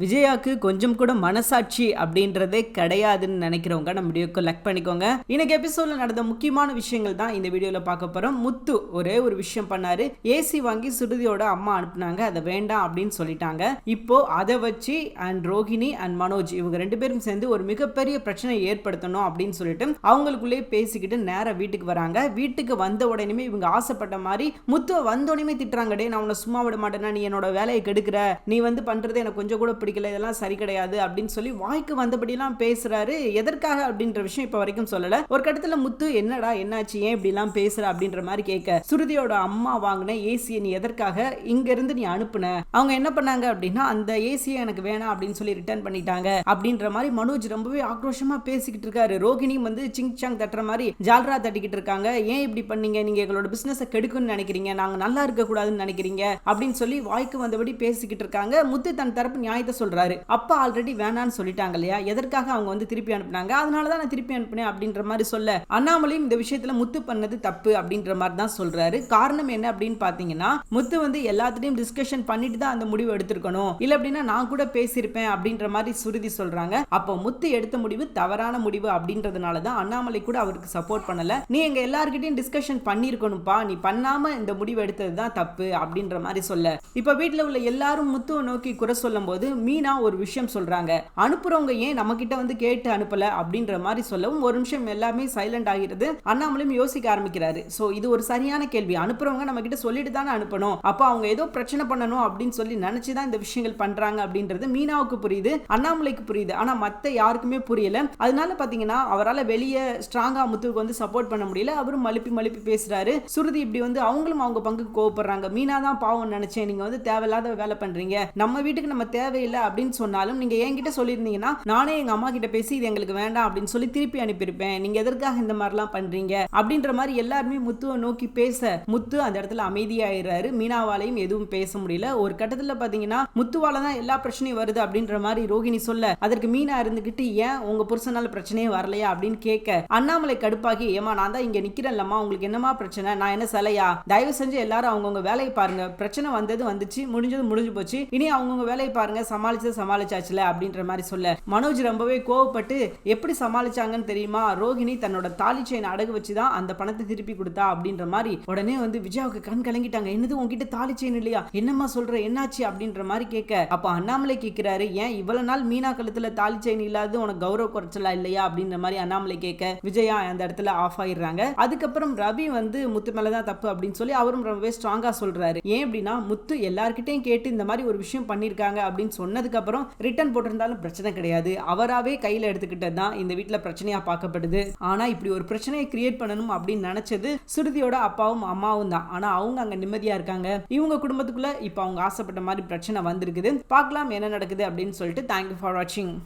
விஜயாக்கு கொஞ்சம் கூட மனசாட்சி அப்படின்றதே கிடையாதுன்னு நினைக்கிறவங்க நம்ம வீடியோக்கு லக் பண்ணிக்கோங்க. இன்னைக்கு எபிசோட்ல நடந்த முக்கியமான விஷயங்கள் தான் இந்த வீடியோல பார்க்க போறோம். முத்து ஒரே ஒரு விஷயம் பண்ணாரு. ஏசி வாங்கி சுருதியோட அம்மா அனுப்புனாங்க. அதை வேண்டாம் அப்படின்னு சொல்லிட்டாங்க. இப்போ அதை வச்சு அண்ட் ரோஹிணி அண்ட் மனோஜ் இவங்க ரெண்டு பேரும் சேர்ந்து ஒரு மிகப்பெரிய பிரச்சனை ஏற்படுத்தணும் அப்படின்னு சொல்லிட்டு அவங்களுக்குள்ளே பேசிக்கிட்டு நேராக வீட்டுக்கு வராங்க. வீட்டுக்கு வந்த உடனே இவங்க ஆசைப்பட்ட மாதிரி முத்துவை வந்த உடனே திட்டுறாங்க டே நான் உன்னை சும்மா விட மாட்டேன்னா நீ என்னோட வேலையை கெடுக்கிற? நீ வந்து பண்றது எனக்கு கொஞ்சம் கூட பிடிக்கல இதெல்லாம் சரி கிடையாது அப்படின்னு சொல்லி வாய்க்கு வந்தபடிலாம் பேசுறாரு. எதற்காக அப்படின்ற விஷயம் இப்ப வரைக்கும் சொல்லல. ஒரு கட்டத்துல முத்து என்னடா என்னாச்சு? ஏன் இப்படிலாம் பேசுற? அப்படின்ற மாதிரி கேட்க சுருதியோட அம்மா வாங்கின ஏசியை நீ எதற்காக இங்க இருந்து நீ அனுப்புன? அவங்க என்ன பண்ணாங்க அப்படின்னா அந்த ஏசியை எனக்கு வேணாம் அப்படின்னு சொல்லி ரிட்டர்ன் பண்ணிட்டாங்க. அப்படின்ற மாதிரி மனோஜ் ரொம்பவே ஆக்ரோஷமா பேசிக்கிட்டு இருக்காரு. ரோகிணியும் வந்து சிங் சாங் தட்டுற மாதிரி ஜால்ரா தட்டிக்கிட்டு இருக்காங்க. ஏன் இப்படி பண்ணீங்க? நீங்க எங்களோட பிசினஸ் கெடுக்குன்னு நினைக்கிறீங்க. நாங்க நல்லா இருக்க கூடாதுன்னு நினைக்கிறீங்க. அப்படின்னு சொல்லி வாய்க்கு வந்தபடி பேசிக்கிட்டு இருக்காங்க. முத்து தன் தரப்பு நியாயத்தை சொல்றாரு. அப்பா ஆல்ரெடி வேணான்னு சொல்லிட்டாங்க இல்லையா? எதற்காக அவங்க வந்து திருப்பி அனுப்புனாங்க? அதனால தான் நான் திருப்பி அனுப்புனேன் அப்படின்ற மாதிரி சொல்ல. அண்ணாமலையும் இந்த விஷயத்துல முத்து பண்ணது தப்பு அப்படின்ற மாதிரி தான் சொல்றாரு. காரணம் என்ன அப்படின்னு பாத்தீங்கன்னா முத்து வந்து எல்லாத்துலயும் டிஸ்கஷன் பண்ணிட்டு தான் அந்த முடிவு எடுத்திருக்கணும். இல்ல அப்படின்னா நான் கூட பேசியிருப்பேன் அப்படின்ற மாதிரி சுருதி சொல்றாங்க. அப்போ முத்து எடுத்த முடிவு தவறான முடிவு அப்படின்றதுனால தான் அண்ணாமலை கூட அவருக்கு சப்போர்ட் பண்ணல. நீ எங்க எல்லார்கிட்டயும் டிஸ்கஷன் பண்ணிருக்கணும்ப்பா நீ பண்ணாம இந்த முடிவு எடுத்தது தான் தப்பு அப்படின்ற மாதிரி சொல்ல. இப்ப வீட்டுல உள்ள எல்லாரும் முத்துவை நோக்கி குறை சொல்லும் போது மீனா ஒரு விஷயம் சொல்றாங்க. அனுப்புறவங்க ஏன் நம்ம கிட்ட வந்து கேட்டு அனுப்பல? அப்படின்ற மாதிரி சொல்லவும் ஒரு நிமிஷம் எல்லாமே சைலண்ட் ஆகிறது அண்ணாமலையும் யோசிக்க ஆரம்பிக்கிறாரு. சோ இது ஒரு சரியான கேள்வி. அனுப்புறவங்க நம்ம கிட்ட சொல்லிட்டு தானே அனுப்பணும். அப்போ அவங்க ஏதோ பிரச்சனை பண்ணணும் அப்படின்னு சொல்லி நினைச்சுதான் இந்த விஷயங்கள் பண்றாங்க அப்படின்றது மீனாவுக்கு புரியுது அண்ணாமலைக்கு புரியுது. ஆனா மத்த யாருக்குமே புரியல. அதனால பாத்தீங்கன்னா அவரால் வெளியே ஸ்ட்ராங்கா முத்துவுக்கு வந்து சப்போர்ட் பண்ண முடியல. அவரும் மழுப்பி மழுப்பி பேசுறாரு. சுருதி இப்படி வந்து அவங்களும் அவங்க பங்குக்கு கோவப்படுறாங்க. மீனா தான் பாவம் நினைச்சேன். நீங்க வந்து தேவையில்லாத வேலை பண்றீங்க. நம்ம வீட்டுக்கு நம்ம தேவையில்லை அப்படின்னு சொன்னாலும் நீங்க என்கிட்ட சொல்லியிருந்தீங்கன்னா நானே எங்க அம்மா கிட்ட பேசி இது எங்களுக்கு வேண்டாம் அப்படின்னு சொல்லி திருப்பி அனுப்பியிருப்பேன். நீங்க எதற்காக இந்த மாதிரிலாம் பண்றீங்க? அப்படின்ற மாதிரி எல்லாருமே முத்துவை நோக்கி பேச முத்து அந்த இடத்துல அமைதியாயிடுறாரு. மீனாவாலையும் எதுவும் பேச முடியல. ஒரு கட்டத்துல பாத்தீங்கன்னா முத்துவால தான் எல்லா பிரச்சனையும் வருது அப்படின்ற மாதிரி ரோகிணி சொல்ல அதற்கு மீனா இருந்துகிட்டு ஏன் உங்க புருஷனால பிரச்சனையே வரலையா? அப்படின்னு கேட்க அண்ணாமலை கடுப்பாகி ஏமா நான் தான் இங்க நிற்கிறேன்லம்மா உங்களுக்கு என்னமா பிரச்சனை? நான் என்ன சிலையா? தயவு செஞ்சு எல்லாரும் அவங்கவுங்க வேலையை பாருங்க. பிரச்சனை வந்தது வந்துச்சு முடிஞ்சது முடிஞ்சு போச்சு. இனி அவங்கவுங்க வேலையை பாருங்க சமாளிச்சது சமாளிச்சாச்சுல அப்படின்ற மாதிரி சொல்ல. மனோஜ் ரொம்பவே கோவப்பட்டு எப்படி சமாளிச்சாங்கன்னு தெரியுமா? ரோகிணி தன்னோட தாலி செயின் அடகு வச்சு தான் அந்த பணத்தை திருப்பி கொடுத்தா அப்படின்ற மாதிரி. உடனே வந்து விஜயாவுக்கு கண் கலங்கிட்டாங்க. என்னது உங்ககிட்ட தாலி செயின் இல்லையா? என்னம்மா சொல்ற? என்னாச்சு? அப்படின்ற மாதிரி கேட்க. அப்ப அண்ணாமலை கேட்கிறாரு ஏன் இவ்வளவு நாள் மீனா கழுத்துல தாலி செயின் இல்லாத உனக்கு கௌரவ குறைச்சலா இல்லையா? அப்படின்ற மாதிரி அண்ணாமலை கேட்க. விஜயா அந்த இடத்துல ஆஃப் ஆயிடுறாங்க. அதுக்கப்புறம் ரவி வந்து முத்து மேலதான் தப்பு அப்படின்னு சொல்லி அவரும் ரொம்பவே ஸ்ட்ராங்கா சொல்றாரு. ஏன் அப்படின்னா முத்து எல்லார்கிட்டையும் கேட்டு இந்த மாதிரி ஒரு விஷயம் பண்ணிருக்காங்க அப்படின்னு சொன்ன அப்புறம் ரிட்டன் போட்டிருந்தாலும் பிரச்சனை கிடையாது. அவராவே கையில எடுத்துக்கிட்டது தான் இந்த வீட்டில் பிரச்சனையா பார்க்கப்படுது. ஆனா இப்படி ஒரு பிரச்சனையை கிரியேட் பண்ணணும் அப்படின்னு நினைச்சது சுருதியோட அப்பாவும் அம்மாவும் தான். ஆனா அவங்க அங்க நிம்மதியா இருக்காங்க. இவங்க குடும்பத்துக்குள்ள இப்ப அவங்க ஆசைப்பட்ட மாதிரி பிரச்சனை வந்திருக்குது. பார்க்கலாம் என்ன நடக்குது அப்படின்னு சொல்லிட்டு தேங்க்யூ ஃபார் வாட்சிங்